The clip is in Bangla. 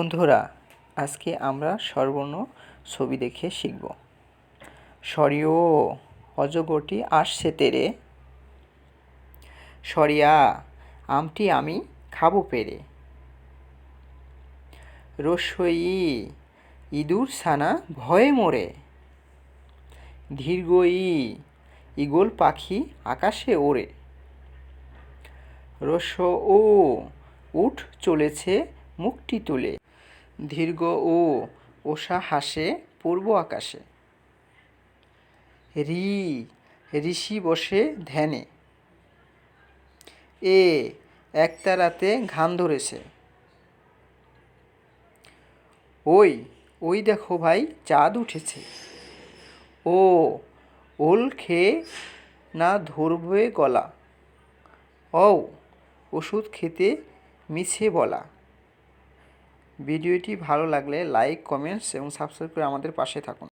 বন্ধুরা, আজকে আমরা স্বরবর্ণ ছবি দেখে শিখব। সরিও অজগরটি আসছে তেরে। সরিয়া আমটি আমি খাব পেরে। রসই ইঁদুর ছানা ভয়ে মরে। দীর্ঘই ইগল পাখি আকাশে ওড়ে। রস ও উঠ চলেছে মুখটি তুলে। দীর্ঘ ও ওষা হাসে পূর্ব আকাশে। রি, ঋষি বসে ধ্যানে। এ, একতারাতে ঘাম ধরেছে। ওই ওই দেখো ভাই, চাঁদ উঠেছে। ও, ওল খেয়ে না ধরবে গলা। ও ওষুধ খেতে মিছে বলা। ভিডিওটি ভালো লাগলে লাইক কমেন্টস এবং সাবস্ক্রাইব করে আমাদের পাশে থাকুন।